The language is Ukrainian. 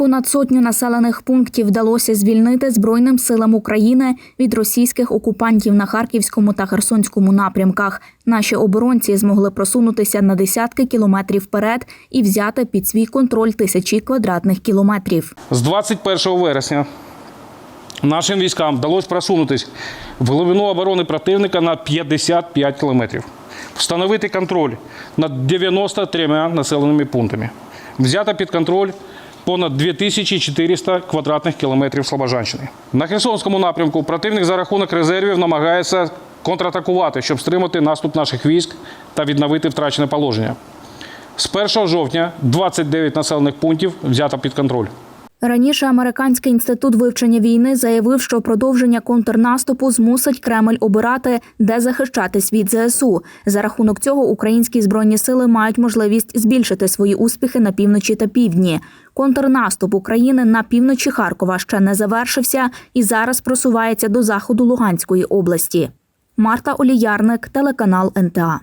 Понад сотню населених пунктів вдалося звільнити Збройним силам України від російських окупантів на Харківському та Херсонському напрямках. Наші оборонці змогли просунутися на десятки кілометрів вперед і взяти під свій контроль тисячі квадратних кілометрів. З 21 вересня нашим військам вдалося просунутися в глибину оборони противника на 55 кілометрів, встановити контроль над 93 населеними пунктами, взято під контроль понад 2400 квадратних кілометрів Слобожанщини. На Херсонському напрямку противник за рахунок резервів намагається контратакувати, щоб стримати наступ наших військ та відновити втрачене положення. З 1 жовтня 29 населених пунктів взято під контроль. Раніше американський інститут вивчення війни заявив, що продовження контрнаступу змусить Кремль обирати, де захищатись від ЗСУ. За рахунок цього українські збройні сили мають можливість збільшити свої успіхи на півночі та півдні. Контрнаступ України на півночі Харкова ще не завершився і зараз просувається до заходу Луганської області. Марта Оліярник, телеканал НТА.